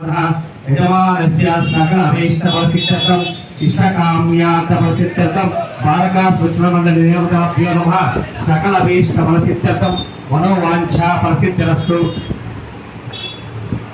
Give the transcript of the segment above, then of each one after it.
యజమానస్య సకల అభీష్టఫలసిద్ధ్యర్థం ఇష్టకామ్యార్థఫలసిద్ధ్యర్థం బాలకాస్మిత్రమండలి దేవతాభ్యో నమ సకల అభీష్టఫలసిద్ధ్యర్థం మనోవాంఛా ఫలసిద్ధిరస్తు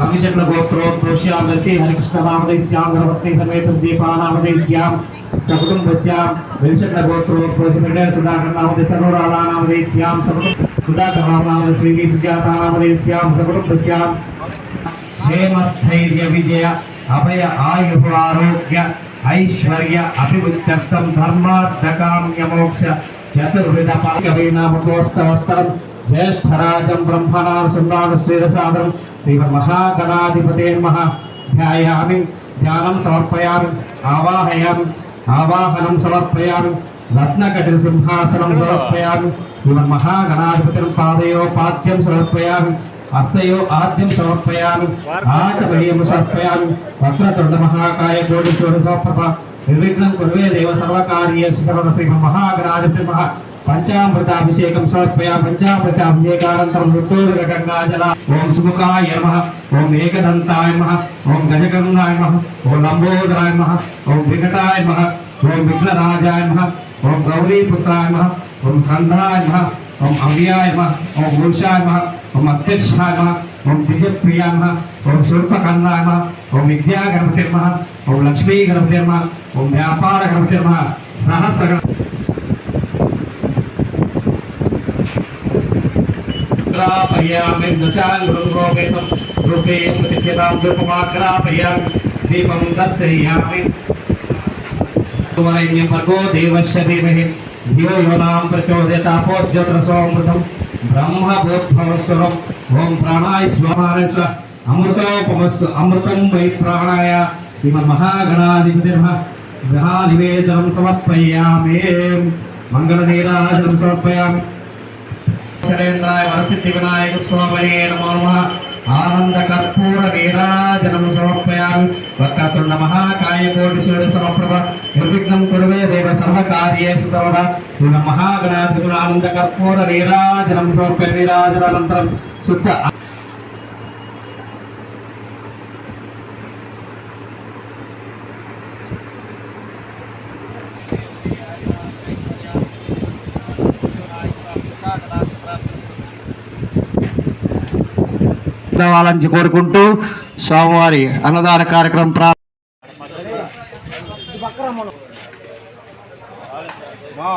అమిషట్ల గోత్రోత్ప్రోష్యాం దర్శి హరికృష్ణ నామదైస్యాం గణపతి సమేత దీపానామదైస్యాం సకుటుంబస్యాం వింశట్ల గోత్రోత్ప్రోషిపెట్టే సుధాకర్ నామదే సర్వరాధా నామదైస్యాం సకుటుంబ సుధాకర్ నామ శ్రీ సుజాతా నామదైస్యాం సకుటుంబస్యాం క్షేమస్థైర్య విజయ అభయ ఆయు ఆరోగ్య ఐశ్వర్య అభివృద్ధ్యర్థం ధర్మార్థకామ్య మోక్ష చతుర్విధ పాలకవేనామకోస్తవస్తరం జ్యేష్ఠరాజం బ్రహ్మణా సుందాను శ్రీరసాదరం శ్రీమన్మహాగణాధిపతే నమః ధ్యాయామి ధ్యానం సమర్పయామి ఆవాహయామి ఆవాహనం సమర్పయామి రత్నకటిల సింహాసనం సమర్పయామి శ్రీమన్మహాగణాధిపతిం పాదయోపాద్యం సమర్పయామి హస్తయో ఆద్యం సమర్పయామి ఆచమయం సమర్పయామి వక్రతుండ మహాకాయ కోటి చోడు సమర్ప నిర్విఘ్నం కుర్వే దేవ సర్వకార్యేషు సర్వ శ్రీ మహాగణాధిపతి మహా పంచామృతాభిషేకం సమర్పయా పంచామృతాభిషేకానంతరం మృత్యోదక గంగాజల ఓం సుముఖాయ నమ ఓం ఏకదంతాయ నమ ఓం గజగంగాయ నమ ఓం లంబోదరాయ నమ ఓం వికటాయ నమ ఓం విఘ్నరాజాయ నమ ఓం గౌరీపుత్రాయ నమ ఓం స్కంధాయ నమ ఓం అవ్యాయ నమ ఓం మూషాయ నమ ఓం అధ్యక్షాయ నమ ఓం ద్విజప్రియాయ నమ ఓం శూర్పకందాయ నమ ఓం విద్యా గణపతి నమ ఓం లక్ష్మీ గణపతి నమ ఓం వ్యాపార గణపతి నమ సహస్ర గ్రాపయామి దశాన్ గృహోపేతం రూపే ప్రతిచేతాం రూపమాగ్రాపయామి దీపం దర్శయామి వరేణ్యం భర్గో దేవస్య ధీమహి ధియో యోనాం ప్రచోదయతాపోజ్యోతిరసోమృతం బ్రహ్మభూద్భవస్వరం ఓం ప్రాణాయ స్వామానస అమృతోపమస్తు అమృతం వై ప్రాణాయ శ్రీమన్మహాగణాధిపతి నమః గ్రహానివేదనం సమర్పయామి మంగళనీరాజనం సమర్పయామి శరేంద్రాయ వరసిద్ధి వినాయక స్వామినే నమో నమః ఆనంద కర్పూర నీరాజనం సమర్పయామి వక్రతుండ మహాకాయ కోటి సూర్య సమప్రభ నిర్విఘ్నం కురువే దేవ సర్వకార్యేషు సర్వదా నిన్న మహాగణాధిగుణ ఆనంద కర్పూర నీరాజనం సమర్పయ నీరాజనానంతరం శుద్ధ వాళ్ళని కోరుకుంటూ సోమవారి అన్నదాన కార్యక్రమం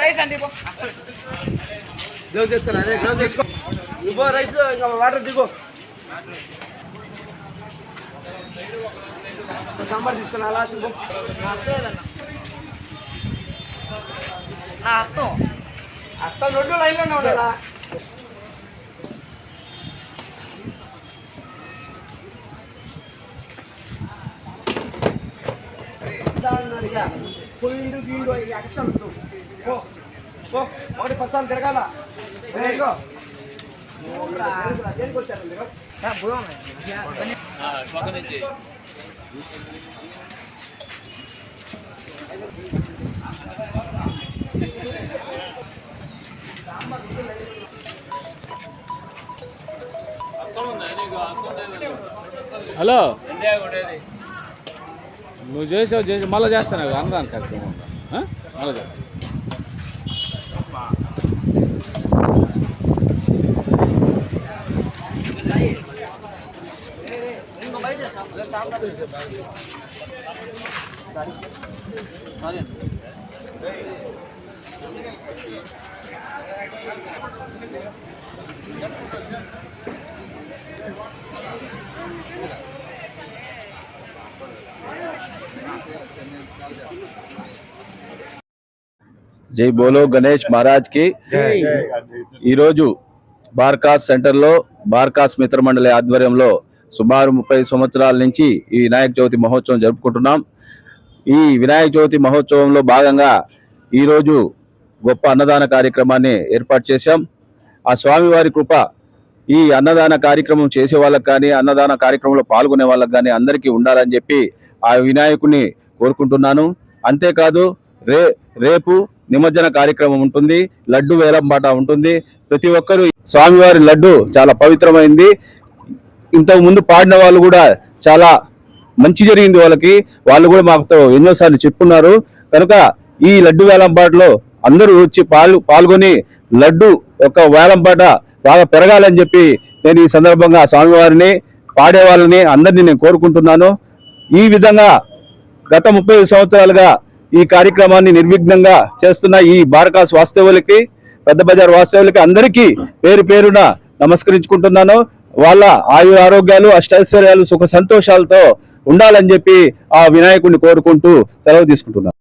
రైస్ అండి గ్లౌజ్ చెప్తాను అదే గ్లౌజ్ తీసుకో ఇవ్వ రైస్ ఇంకా వాటర్ దిగో. సాంబార్ తీసుకున్నా లాస్ట్. నా హస్తం అత్త రెండు లైన్లోనే ఉండాలా? దాన్నడిగా పోయిండు గీండు ఎక్స్ట్రా పో పో ఒకటి పస్తాలు తిరగాల. ఇదిగో హలో. నువ్వు చేసావు చేసి మళ్ళీ చేస్తాను. అన్నదాని కార్యక్రమం? మళ్ళీ చేస్తాను. జై బోలో గణేష్ మహారాజ్కి. ఈరోజు బార్కాస్ సెంటర్లో బార్కాస్ మిత్ర మండలి ఆధ్వర్యంలో సుమారు ముప్పై సంవత్సరాల నుంచి ఈ వినాయక చవితి మహోత్సవం జరుపుకుంటున్నాం. ఈ వినాయక చవితి మహోత్సవంలో భాగంగా ఈరోజు గొప్ప అన్నదాన కార్యక్రమాన్ని ఏర్పాటు చేశాం. ఆ స్వామివారి కృప ఈ అన్నదాన కార్యక్రమం చేసే వాళ్ళకి కానీ అన్నదాన కార్యక్రమంలో పాల్గొనే వాళ్ళకి కానీ అందరికీ ఉండాలని చెప్పి ఆ వినాయకుడిని కోరుకుంటున్నాను. అంతేకాదు రే రేపు నిమజ్జన కార్యక్రమం ఉంటుంది లడ్డు వేలంపాట ఉంటుంది. ప్రతి ఒక్కరూ స్వామివారి లడ్డు చాలా పవిత్రమైంది. ఇంతకు ముందు పాడిన వాళ్ళు కూడా చాలా మంచి జరిగింది వాళ్ళకి. వాళ్ళు కూడా మాతో ఎన్నోసార్లు చెప్పున్నారు. కనుక ఈ లడ్డు వేలంపాటలో అందరూ వచ్చి పాలు పాల్గొని లడ్డు యొక్క వేలంపాట బాగా పెరగాలని చెప్పి నేను ఈ సందర్భంగా స్వామివారిని పాడేవాళ్ళని అందరినీ నేను కోరుకుంటున్నాను. ఈ విధంగా గత ముప్పై సంవత్సరాలుగా ఈ కార్యక్రమాన్ని నిర్విఘ్నంగా చేస్తున్న ఈ బారకాస్ వాస్తవులకి పెద్ద బజార్ వాస్తవులకి అందరికీ పేరు పేరున నమస్కరించుకుంటున్నాను. వాళ్ళ ఆయు ఆరోగ్యాలు అష్టైశ్వర్యాలు సుఖ సంతోషాలతో ఉండాలని చెప్పి ఆ వినాయకుడిని కోరుకుంటూ సెలవు తీసుకుంటున్నాను.